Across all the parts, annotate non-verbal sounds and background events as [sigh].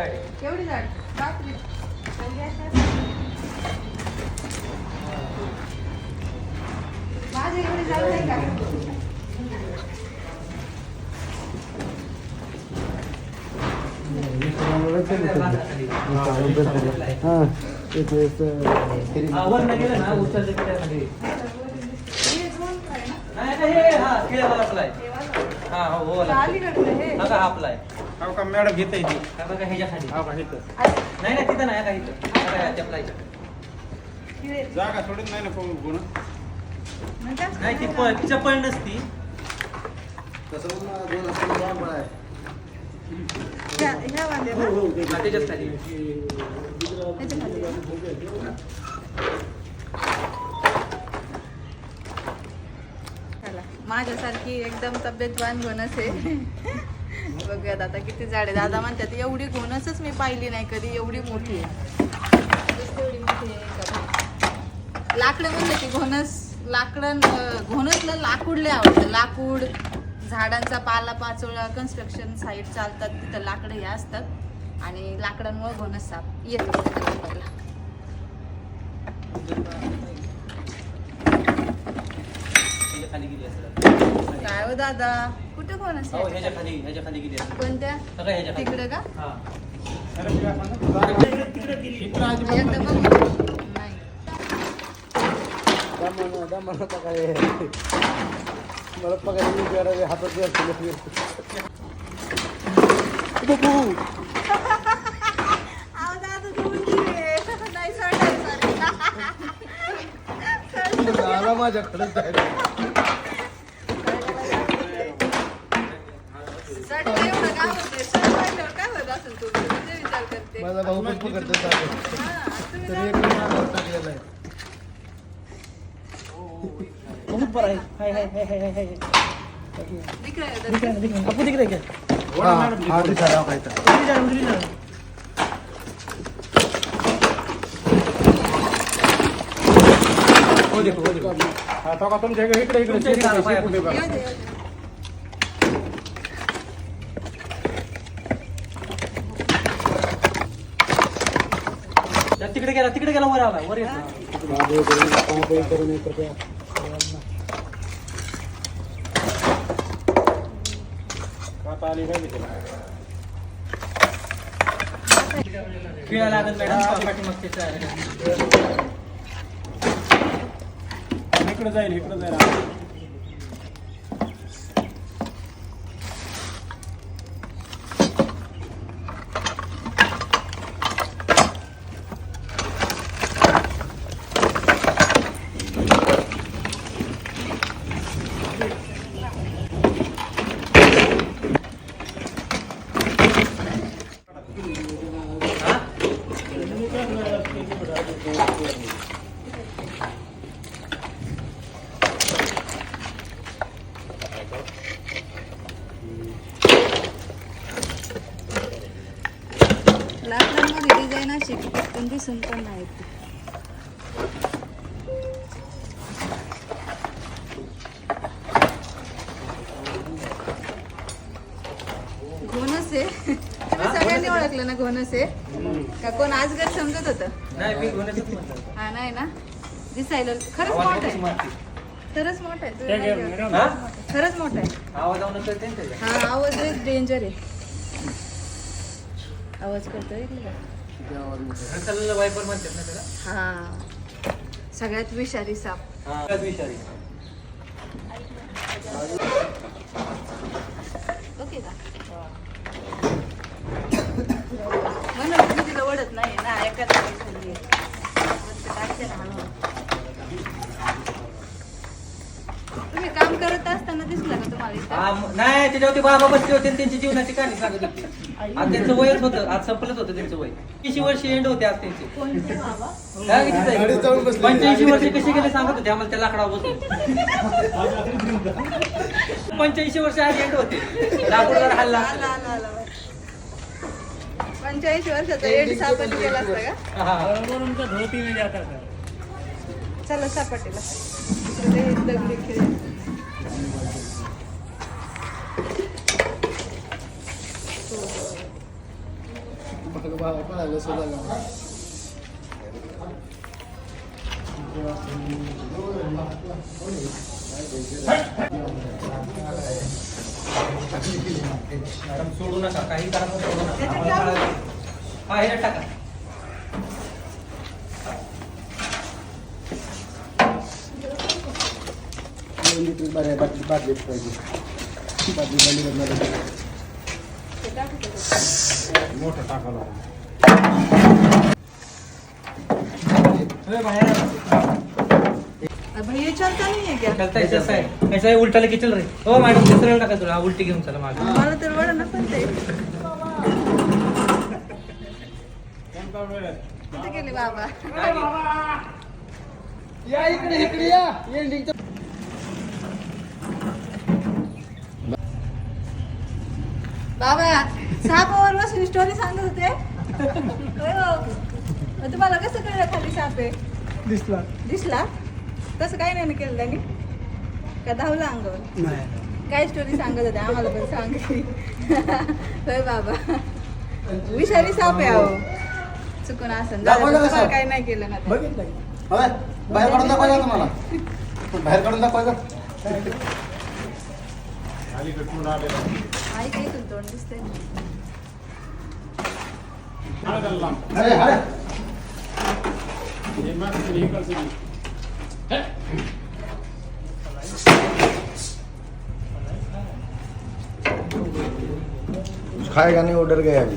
झाड एवढी झाड बापरे. असते. माझे एवढी झाड नाही का? हा एक वेळेस हा. हे नाही, हे, हा. हे वाला. हा, हो, हो, हे हा का, हा आपला आहे. हो का मॅडम घेता येते हा बघा, ह्याच्या खाली. हो का इथं असं. नाही नाही तिथं नाही का इथं हा इथं. जागा सोडत नाही ना कोण कोण काय? नाही ती नसती पण आहे. ह्या- ह्या वाल्या ना? हा, त्याच्याच खाली ह्याच्या खाली. माझ्यासारखी एकदम तब्येतवान घोणस आहे. [laughs] बघूयात आता किती झाडे दादा म्हणतात एवढी घोणसच मी पाहिली नाही कधी. एवढी मोठी आहे. एवढी मोठी आहे लाकडं म्हणलं की घोणस लाकडं घोणसला लाकूड लय आवडतं. लाकूड झाडांचा पाला पाचोळा कन्स्ट्रक्शन साईट चालतात तिथं लाकडं हे असतात. आणि लाकडांमुळे घोणस साप येतो. लाकडाला. ह्याच्या खाली गेली असेल. काय हो दादा? कुठं हो आहे? ह्याच्या खाली? ह्याच्या खाली गेली असेल. कोणत्या? सगळं ह्याच्या तिकडं का? हा. मला पगार हातात घ्यायचं बघू अहो दादा तू उंची आहे. नाही sorry, sorry. आला माझ्याकडे जायला साठी नाही एवढं काय होतंय? सर पाहिल्यावर काय होत असेल तू? मी ते विचार करते. माझा भाऊ पण पकडतो चालेल हा, तुम्ही तरी जाऊ एक दे. हातात टाकलेला आहे बहुत बरं आहे. हाय हाय हाय हाय हाय इकडे आहे दादा. आपण तिकडे घ्या हा हा दिसायला काय तर. हो देखो हो हा तो का तुमच्या इकडे इकडे इकडे इकडे आला पाया. तिकडे गेला तिकडे गेला वर आला वर येतो. मागे करून पापडी करून त्या आता आली पाहिजे लागत मॅडम इकडे जाईल इकडे जाईल डिझाईन अशी पण दिसून पण नाही ती. घोणस. आहे तुम्ही सगळ्यांनी ओळखलं ना घोणस? आहे का कोण आजगर समजत होतं? नाही मी घेऊनच म्हणतो हा नाही ना? दिसायला खरंच मोठं आहे. मारते. खरंच मोठं आहे. हा? खरंच मोठं आहे. आवाज हा आवाज डेंजर आहे. आवाज करतोय? रसाला वायपर म्हणतात ना त्याला? हा. सगळ्यात विषारी साप. हा. सगळ्यात विषारी. ओके का? म्हणून मी तिला ओढत नाही ना एका जागी खाली आहे. मस्त टाकते ना हळूहळू. तुम्ही काम करत असताना दिसलं का तुम्हाला इथं? हा, म- नाही त्याच्यावरती बाबा बसले होते आणि त्यांची जीवनाची कहाणी सांगत होती आज त्यांचं वयच होतं आज संपलंच होतं त्यांचं वय किती वर्ष एंड होते आज त्यांचे कोणते बाबा? काय किती गाडीत जाऊन जाईल? बसले. पंच्याऐंशी वर्ष कशी गेले सांगत होते आम्हाला त्या लाकडावर बसून पंच्याऐंशी वर्ष आज एंड होते लाकूडवर हल्ला आला, आला, आला. पंच्याऐंशी वर्षाचा एड सापट गेला असता का हा. चला सापटेला इकडे हे दगडी खेळ. मला बाहेर पडायला सुद्धा लागला. मॅडम सोडू नका काही करा पण सोडू नका आम्हाला काढायचं. हा हे टाका दोन लिटर बारे बाटली पाहिजे बाटली बंद करणार मोठं टाकावं ये चलता नहीं है क्या चलता है ऐसा है ऐसा है उल्टा लेके चल रहे हो मॅडम सरळ टाका तुला. उलटी घेऊन चला मागे मला तर वडा ना पण ते. कुठे गेले बाबा? या इकडे इकडे या. एंडिंगचं बाबा सापावर बसून स्टोरी सांगत होते. होय हो. मग तुम्हाला कसं कळलं खाली साप? आहे दिसला. दिसला? तसं काही नाही ना केलं त्यांनी का धावला अंगावर? नाही. काय स्टोरी सांगत होते? आम्हाला पण सांग. की. होय बाबा. विषारी साप आहे अहो. चुकून असं. साप. काय नाही केलं ना ते. बघितलं. होय बाहेर काढून दाखवायचा तुम्हाला. बाहेर काढून दाखवायचं आलेला. आई काही तुला तोंड दिसतंय हा त्याला लांब. अरे हाय हे मागचं हे इकडचं घे. खाएगा नहीं ऑर्डर गया अभी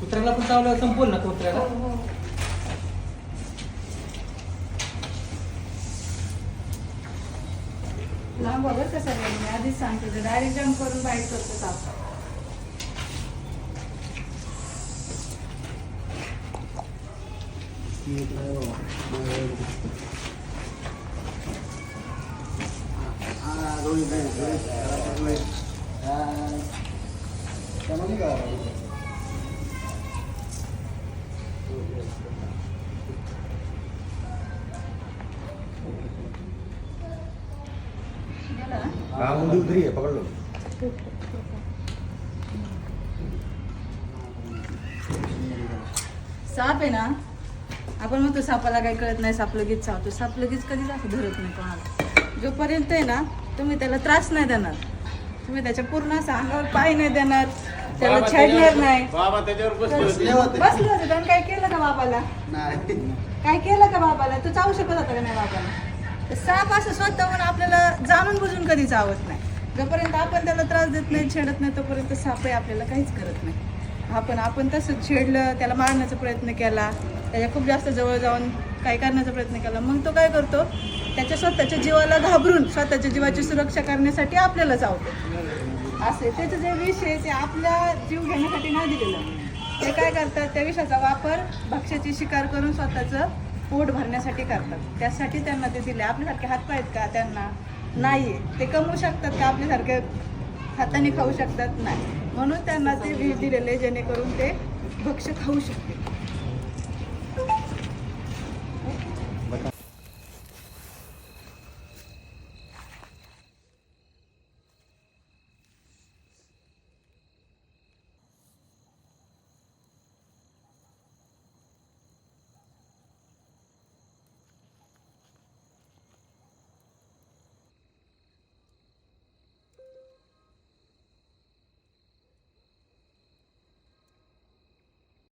कुत्र्याला पण चावलं संपवलं ना कुत्र्याला. हो, हो. लांब बघत कसं सगळ्यांनी. आधीच सांगतो डायरेक्ट जम्प करून बाहेर करतो साप गेला ना हाँ मुंडी उधरी है पकड़ लो साप आहे ना आपण म्हणतो सापाला काही कळत नाही साप लगेच चावतो. साप लगेच कधीच असं धरत नाही कोणाला. जोपर्यंत आहे ना तुम्ही त्याला त्रास नाही देणार. तुम्ही त्याच्या पूर्ण असं अंगावर पाय नाही देणार. त्याला छेडणार नाही. बाबा त्याच्यावर बसले होते होते. बसलं होतं. त्यानं काय केलं का बाबाला? नाही. काय केलं का बाबाला? तू चावू शकत होता का नाही बाबाला? साप असं स्वतःहून आपल्याला जाणून बुजून कधी चावत नाही. जोपर्यंत आपण त्याला त्रास देत नाही छेडत नाही तोपर्यंत सापही आपल्याला काहीच करत नाही. आपण आपण तसं छेडलं त्याला मारण्याचा प्रयत्न केला. त्याच्या खूप जास्त जवळ जाऊन काय करण्याचा प्रयत्न केला. मग तो काय करतो? त्याच्या स्वतःच्या जीवाला घाबरून स्वतःच्या जीवाची सुरक्षा करण्यासाठी आपल्याला चावतो असे त्याचं जे विष आहे ते आपल्या जीव घेण्यासाठी नाही दिलेलं. ते काय करतात? त्या विषाचा वापर भक्ष्याची शिकार करून स्वतःचं पोट भरण्यासाठी करतात. त्यासाठी त्यांना ते दिले. आपल्यासारखे हातपाय आहेत का? त्यांना नाही आहे ते कमवू शकतात का? आपल्यासारखे हाताने खाऊ शकतात नाही. म्हणून त्यांना ते विष दिलेले जेणेकरून ते भक्ष खाऊ शकते